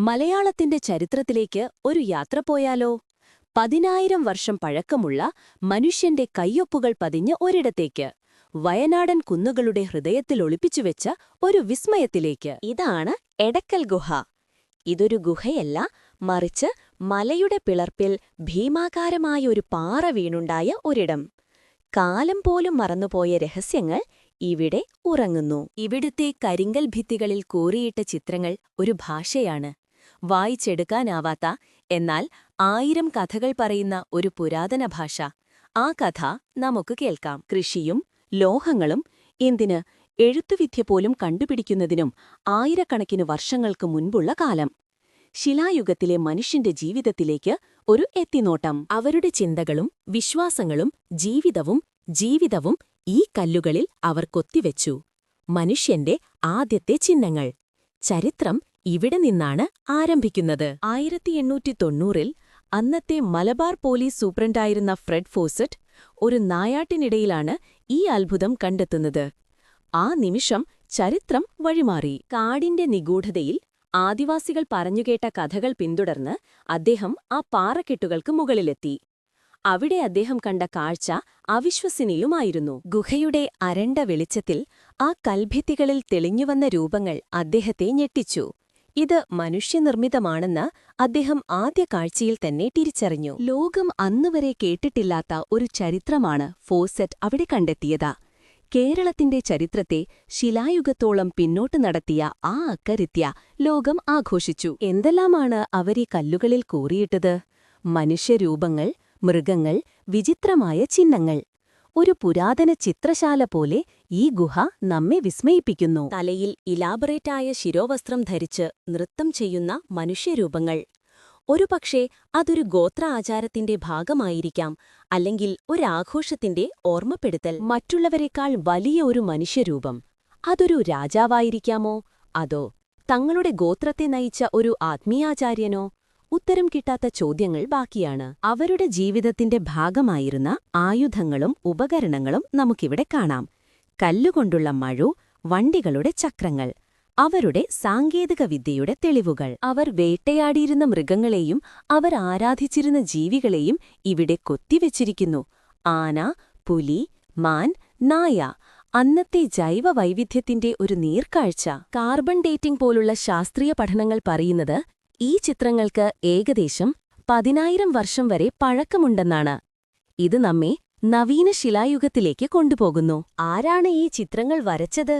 മലയാളത്തിന്റെ ചരിത്രത്തിലേക്ക് ഒരു യാത്ര പോയാലോ? പതിനായിരം വർഷം പഴക്കമുള്ള മനുഷ്യന്റെ കയ്യൊപ്പുകൾ പതിഞ്ഞ് ഒരിടത്തേക്ക് വയനാടൻ കുന്നുകളുടെ ഹൃദയത്തിൽ ഒളിപ്പിച്ചുവെച്ച ഒരു വിസ്മയത്തിലേക്ക്. ഇതാണ് എടക്കൽ ഗുഹ. ഇതൊരു ഗുഹയല്ല മറിച്ച് മലയുടെ പിളർപ്പിൽ ഭീമാകാരമായ ഒരു പാറ വീണുണ്ടായ ഒരിടം. കാലം പോലും മറന്നുപോയ രഹസ്യങ്ങൾ ഇവിടെ ഉറങ്ങുന്നു. ഇവിടുത്തെ കരിങ്കൽ ഭിത്തികളിൽ കോറിയിട്ട ചിത്രങ്ങൾ ഒരു ഭാഷയാണ്. വായിച്ചെടുക്കാനാവാത്ത എന്നാൽ ആയിരം കഥകൾ പറയുന്ന ഒരു പുരാതന ഭാഷ. ആ കഥ നമുക്ക് കേൾക്കാം. കൃഷിയും ലോഹങ്ങളും എന്തിന് എഴുത്തുവിദ്യ പോലും കണ്ടുപിടിക്കുന്നതിനും ആയിരക്കണക്കിന് വർഷങ്ങൾക്ക് മുൻപുള്ള കാലം. ശിലായുഗത്തിലെ മനുഷ്യന്റെ ജീവിതത്തിലേക്ക് ഒരു എത്തിനോട്ടം. അവരുടെ ചിന്തകളും വിശ്വാസങ്ങളും ജീവിതവും ജീവിതവും ഈ കല്ലുകളിൽ അവർ കൊത്തിവെച്ചു. മനുഷ്യന്റെ ആദ്യത്തെ ചിഹ്നങ്ങൾ. ചരിത്രം ഇവിടെ നിന്നാണ് ആരംഭിക്കുന്നത്. ആയിരത്തി എണ്ണൂറ്റി തൊണ്ണൂറിൽ അന്നത്തെ മലബാർ പോലീസ് സൂപ്രണ്ടായിരുന്ന ഫ്രെഡ് ഫോസറ്റ് ഒരു നായാട്ടിനിടയിലാണ് ഈ അത്ഭുതം കണ്ടെത്തുന്നത്. ആ നിമിഷം ചരിത്രം വഴിമാറി. കാടിന്റെ നിഗൂഢതയിൽ ആദിവാസികൾ പറഞ്ഞുകേട്ട കഥകൾ പിന്തുടർന്ന് അദ്ദേഹം ആ പാറക്കെട്ടുകൾക്ക് മുകളിലെത്തി. അവിടെ അദ്ദേഹം കണ്ട കാഴ്ച അവിശ്വസനീയമായിരുന്നു. ഗുഹയുടെ അരണ്ട വെളിച്ചത്തിൽ ആ കൽഭിത്തികളിൽ തെളിഞ്ഞുവന്ന രൂപങ്ങൾ അദ്ദേഹത്തെ ഞെട്ടിച്ചു. ഇത് മനുഷ്യനിർമ്മിതമാണെന്ന് അദ്ദേഹം ആദ്യ കാഴ്ചയിൽ തന്നെ തിരിച്ചറിഞ്ഞു. ലോകം അന്നുവരെ കേട്ടിട്ടില്ലാത്ത ഒരു ചരിത്രമാണ് ഫോസെറ്റ് അവിടെ കണ്ടെത്തിയത്. കേരളത്തിന്റെ ചരിത്രത്തെ ശിലായുഗത്തോളം പിന്നോട്ട് നടത്തിയ ആ അക്കരിത്യ ലോകം ആഘോഷിച്ചു. എന്തെല്ലാമാണ് അവരീ കല്ലുകളിൽ കൂറിയിട്ടത്? മനുഷ്യരൂപങ്ങൾ മൃഗങ്ങൾ വിചിത്രമായ ചിഹ്നങ്ങൾ. ഒരു പുരാതന ചിത്രശാല പോലെ ഈ ഗുഹ നമ്മെ വിസ്മയിപ്പിക്കുന്നു. തലയിൽ ഇലാബറേറ്റായ ശിരോവസ്ത്രം ധരിച്ച് നൃത്തം ചെയ്യുന്ന മനുഷ്യരൂപങ്ങൾ. ഒരുപക്ഷേ അതൊരു ഗോത്ര ആചാരത്തിന്റെ ഭാഗമായിരിക്കാം അല്ലെങ്കിൽ ഒരാഘോഷത്തിന്റെ ഓർമ്മപ്പെടുത്തൽ. മറ്റുള്ളവരെക്കാൾ വലിയ ഒരു മനുഷ്യരൂപം. അതൊരു രാജാവായിരിക്കാമോ? അതോ തങ്ങളുടെ ഗോത്രത്തെ നയിച്ച ഒരു ആത്മീയാചാര്യനോ? ഉത്തരം കിട്ടാത്ത ചോദ്യങ്ങൾ ബാക്കിയാണ്. അവരുടെ ജീവിതത്തിന്റെ ഭാഗമായിരുന്ന ആയുധങ്ങളും ഉപകരണങ്ങളും നമുക്കിവിടെ കാണാം. കല്ലുകൊണ്ടുള്ള മഴു വണ്ടികളുടെ ചക്രങ്ങൾ അവരുടെ സാങ്കേതികവിദ്യയുടെ തെളിവുകൾ. അവർ വേട്ടയാടിയിരുന്ന മൃഗങ്ങളെയും അവർ ആരാധിച്ചിരുന്ന ജീവികളെയും ഇവിടെ കൊത്തിവെച്ചിരിക്കുന്നു. ആന പുലി മാൻ നായ. അന്നത്തെ ജൈവ വൈവിധ്യത്തിന്റെ ഒരു നീർക്കാഴ്ച. കാർബൺ ഡേറ്റിംഗ് പോലുള്ള ശാസ്ത്രീയ പഠനങ്ങൾ പറയുന്നത് ഈ ചിത്രങ്ങൾക്ക് ഏകദേശം പതിനായിരം വർഷം വരെ പഴക്കമുണ്ടെന്നാണ്. ഇത് നമ്മെ നവീന ശിലായുഗത്തിലേക്ക് കൊണ്ടുപോകുന്നു. ആരാണ് ഈ ചിത്രങ്ങൾ വരച്ചത്?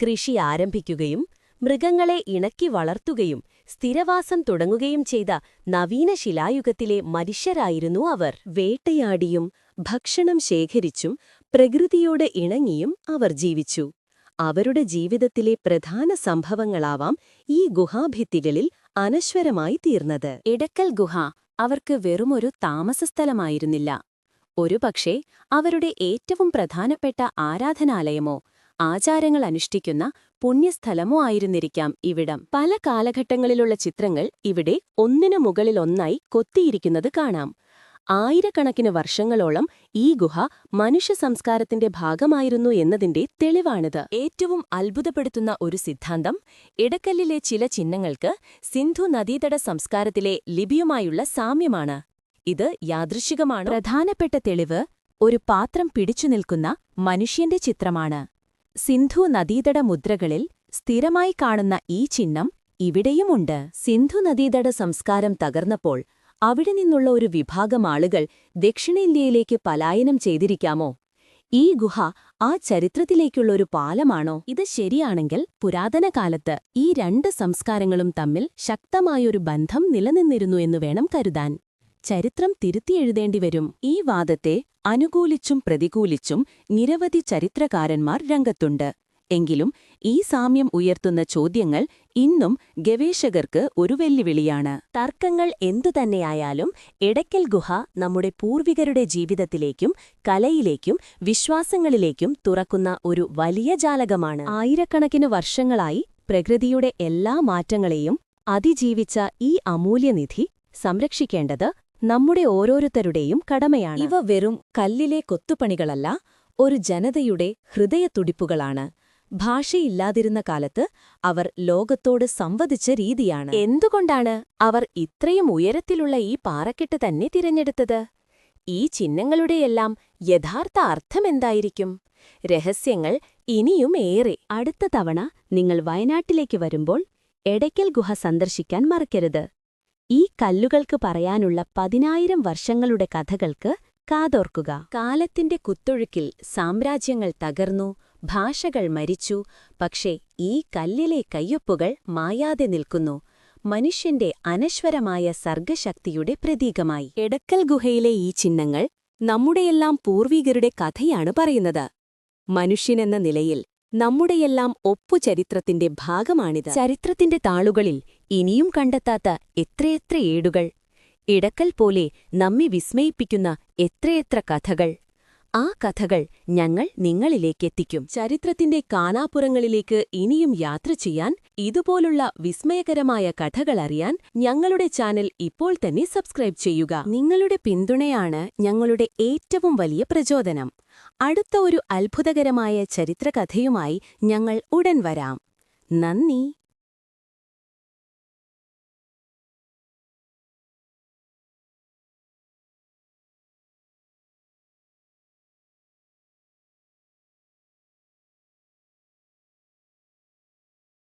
കൃഷി ആരംഭിക്കുകയും മൃഗങ്ങളെ ഇണക്കി വളർത്തുകയും സ്ഥിരവാസം തുടങ്ങുകയും ചെയ്ത നവീന ശിലായുഗത്തിലെ മനുഷ്യരായിരുന്നു അവർ. വേട്ടയാടിയും ഭക്ഷണം ശേഖരിച്ചും പ്രകൃതിയോട് ഇണങ്ങിയും അവർ ജീവിച്ചു. അവരുടെ ജീവിതത്തിലെ പ്രധാന സംഭവങ്ങളാവാം ഈ ഗുഹാഭിത്തികളിൽ അനശ്വരമായി തീർന്നത്. ഇടക്കൽ ഗുഹ അവർക്ക് വെറുമൊരു താമസസ്ഥലമായിരുന്നില്ല. ഒരുപക്ഷെ അവരുടെ ഏറ്റവും പ്രധാനപ്പെട്ട ആരാധനാലയമോ ആചാരങ്ങൾ അനുഷ്ഠിക്കുന്ന പുണ്യസ്ഥലമോ ആയിരുന്നിരിക്കാം ഇവിടം. പല കാലഘട്ടങ്ങളിലുള്ള ചിത്രങ്ങൾ ഇവിടെ ഒന്നിനു മുകളിലൊന്നായി കൊത്തിയിരിക്കുന്നത് കാണാം. ആയിരക്കണക്കിന് വർഷങ്ങളോളം ഈ ഗുഹ മനുഷ്യ സംസ്കാരത്തിന്റെ ഭാഗമായിരുന്നു എന്നതിന്റെ തെളിവാണിത്. ഏറ്റവും അത്ഭുതപ്പെടുത്തുന്ന ഒരു സിദ്ധാന്തം ഇടക്കല്ലിലെ ചില ചിഹ്നങ്ങൾക്ക് സിന്ധു നദീതട സംസ്കാരത്തിലെ ലിപിയുമായുള്ള സാമ്യമാണ്. ഇത് യാദൃശികമാണ്. പ്രധാനപ്പെട്ട തെളിവ് ഒരു പാത്രം പിടിച്ചു നിൽക്കുന്ന മനുഷ്യന്റെ ചിത്രമാണ്. സിന്ധു നദീതട മുദ്രകളിൽ സ്ഥിരമായി കാണുന്ന ഈ ചിഹ്നം ഇവിടെയുമുണ്ട്. സിന്ധു നദീതട സംസ്കാരം തകർന്നപ്പോൾ അവിടെ നിന്നുള്ള ഒരു വിഭാഗം ആളുകൾ ദക്ഷിണേന്ത്യയിലേക്ക് പലായനം ചെയ്തിരിക്കാമോ? ഈ ഗുഹ ആ ചരിത്രത്തിലേക്കുള്ള ഒരു പാലമാണോ? ഇത് ശരിയാണെങ്കിൽ പുരാതന കാലത്ത് ഈ രണ്ട് സംസ്കാരങ്ങളും തമ്മിൽ ശക്തമായൊരു ബന്ധം നിലനിന്നിരുന്നു എന്ന് വേണം കരുതാൻ. ചരിത്രം തിരുത്തിയെഴുതേണ്ടിവരും ഈ വാദത്തെ അനുകൂലിച്ചും പ്രതികൂലിച്ചും നിരവധി ചരിത്രകാരന്മാർ രംഗത്തുണ്ട്. എങ്കിലും ഈ സാമ്യം ഉയർത്തുന്ന ചോദ്യങ്ങൾ ഇന്നും ഗവേഷകർക്ക് ഒരു വെല്ലുവിളിയാണ്. തർക്കങ്ങൾ എന്തുതന്നെയായാലും എടയ്ക്കൽ ഗുഹ നമ്മുടെ പൂർവികരുടെ ജീവിതത്തിലേക്കും കലയിലേക്കും വിശ്വാസങ്ങളിലേക്കും തുറക്കുന്ന ഒരു വലിയ ജാലകമാണ്. ആയിരക്കണക്കിന് വർഷങ്ങളായി പ്രകൃതിയുടെ എല്ലാ മാറ്റങ്ങളെയും അതിജീവിച്ച ഈ അമൂല്യനിധി സംരക്ഷിക്കേണ്ടത് നമ്മുടെ ഓരോരുത്തരുടെയും കടമയാണ്. ഇവ വെറും കല്ലിലെ കൊത്തുപണികളല്ല ഒരു ജനതയുടെ ഹൃദയത്തുടിപ്പുകളാണ്. ഭാഷയില്ലാതിരുന്ന കാലത്ത് അവർ ലോകത്തോട് സംവദിച്ച രീതിയാണ്. എന്തുകൊണ്ടാണ് അവർ ഇത്രയും ഉയരത്തിലുള്ള ഈ പാറക്കെട്ട് തന്നെ തിരഞ്ഞെടുത്തത്? ഈ ചിഹ്നങ്ങളുടെയെല്ലാം യഥാർത്ഥ അർത്ഥമെന്തായിരിക്കും രഹസ്യങ്ങൾ ഇനിയും ഏറെ. അടുത്ത തവണ നിങ്ങൾ വയനാട്ടിലേക്ക് വരുമ്പോൾ എടയ്ക്കൽ ഗുഹ സന്ദർശിക്കാൻ മറക്കരുത്. ഈ കല്ലുകൾക്ക് പറയാനുള്ള പതിനായിരം വർഷങ്ങളുടെ കഥകൾക്ക് കാതോർക്കുക. കാലത്തിന്റെ കുത്തൊഴുക്കിൽ സാമ്രാജ്യങ്ങൾ തകർന്നു ഭാഷകൾ മരിച്ചു. പക്ഷേ ഈ കല്ലിലെ കയ്യൊപ്പുകൾ മായാതെ നിൽക്കുന്നു. മനുഷ്യന്റെ അനശ്വരമായ സർഗശക്തിയുടെ പ്രതീകമായി. എടക്കൽ ഗുഹയിലെ ഈ ചിഹ്നങ്ങൾ നമ്മുടെയെല്ലാം പൂർവീകരുടെ കഥയാണ് പറയുന്നത്. മനുഷ്യനെന്ന നിലയിൽ നമ്മുടെയെല്ലാം ഒപ്പുചരിത്രത്തിന്റെ ഭാഗമാണിത്. ചരിത്രത്തിന്റെ താളുകളിൽ ഇനിയും കണ്ടെത്താത്ത എത്രയെത്ര ഏടുകൾ ഇടക്കൽ പോലെ നമ്മെ വിസ്മയിപ്പിക്കുന്ന എത്രയെത്ര കഥകൾ. ആ കഥകൾ ഞങ്ങൾ നിങ്ങളിലേക്കെത്തിക്കും. ചരിത്രത്തിന്റെ കാണാപ്പുറങ്ങളിലേക്ക് ഇനിയും യാത്ര ചെയ്യാൻ ഇതുപോലുള്ള വിസ്മയകരമായ കഥകൾ അറിയാൻ ഞങ്ങളുടെ ചാനൽ ഇപ്പോൾ തന്നെ സബ്സ്ക്രൈബ് ചെയ്യുക. നിങ്ങളുടെ പിന്തുണയാണ് ഞങ്ങളുടെ ഏറ്റവും വലിയ പ്രചോദനം. അടുത്ത ഒരു അത്ഭുതകരമായ ചരിത്രകഥയുമായി ഞങ്ങൾ ഉടൻ വരാം. നന്ദി.